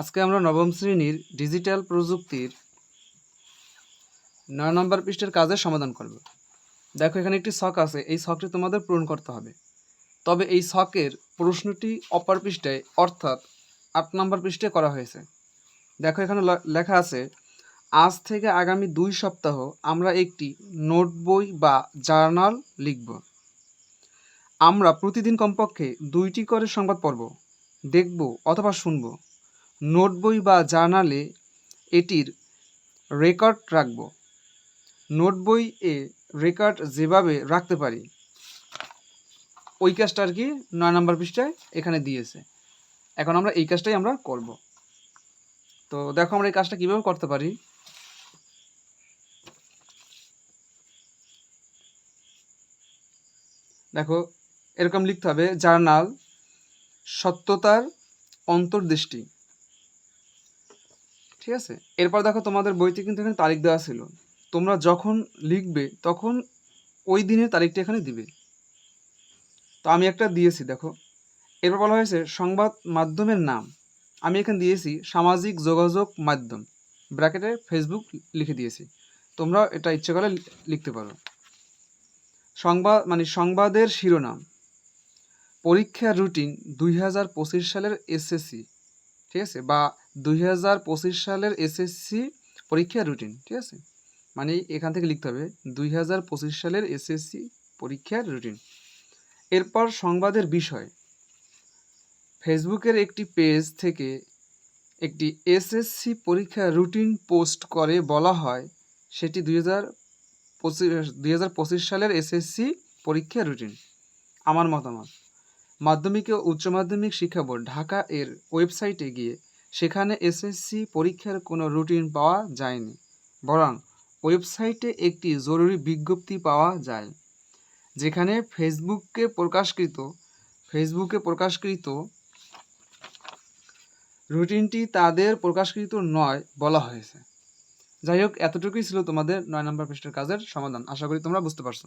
আজকে আমরা নবম শ্রেণির ডিজিটাল প্রযুক্তির নয় নম্বর পৃষ্ঠের কাজের সমাধান করব। দেখো, এখানে একটি শখ আছে। এই শখটি তোমাদের পূরণ করতে হবে। তবে এই শখের প্রশ্নটি অপর পৃষ্ঠায় অর্থাৎ আট নম্বর পৃষ্ঠে করা হয়েছে। দেখো, এখানে লেখা আছে, আজ থেকে আগামী দুই সপ্তাহ আমরা একটি নোট বই বা জার্নাল লিখব। আমরা প্রতিদিন কমপক্ষে দুইটি করে সংবাদ পড়ব, দেখব অথবা শুনব। নোট বই বা জার্নালে এটির রেকর্ড রাখব। নোট বই এ রেকর্ড যেভাবে রাখতে পারি, ওই কাজটা আর কি নয় নম্বর পৃষ্ঠায় এখানে দিয়েছে। এখন আমরা এই কাজটাই আমরা করব। তো দেখো আমরা এই কাজটা কীভাবে করতে পারি। দেখো, এরকম লিখতে হবে, জার্নাল, সত্যতার অন্তর্দৃষ্টি। ঠিক আছে? এরপর দেখো তোমাদের বইতে কিন্তু এখানে তারিখ দেওয়া ছিল। তোমরা যখন লিখবে, তখন ওই দিনের তারিখটা এখানে দিবে। তো আমি একটা দিয়েছি, দেখো। এরপর বলা হয়েছে, সংবাদ মাধ্যমের নাম। আমি এখানে দিয়েছি, সামাজিক যোগাযোগ মাধ্যম। ব্র্যাকেটে ফেসবুক লিখে দিয়েছি। তোমরা এটা ইচ্ছে করলে লি- লিখতে পারো। সংবাদ মানে সংবাদের শিরোনাম। পরীক্ষার রুটিন দুই হাজার পঁচিশ সালের এসএসসি। ঠিক আছে? বা দুই হাজার পঁচিশ সালের এসএসসি পরীক্ষার রুটিন ঠিক আছে? মানে এখান থেকে লিখতে হবে, দুই হাজার পঁচিশ সালের এসএসসি পরীক্ষার রুটিন এরপর সংবাদের বিষয়। ফেসবুকের একটি পেজ থেকে একটি এসএসসি পরীক্ষার রুটিন পোস্ট করে বলা হয়, সেটি দুই হাজার সালের এসএসসি পরীক্ষার রুটিন আমার মতামত। মাধ্যমিক ও উচ্চ মাধ্যমিক শিক্ষা বোর্ড ঢাকা এর ওয়েবসাইটে গিয়ে সেখানে এসএসসি পরীক্ষার কোনো রুটিন পাওয়া যায়নি। বরং ওয়েবসাইটে একটি জরুরি বিজ্ঞপ্তি পাওয়া যায়, যেখানে ফেসবুককে প্রকাশকৃত, ফেসবুকে প্রকাশকৃত রুটিনটি তাদের প্রকাশকৃত নয় বলা হয়েছে। যাই হোক, এতটুকুই ছিল তোমাদের নয় নম্বর পৃষ্ঠের কাজের সমাধান। আশা করি তোমরা বুঝতে পারছ।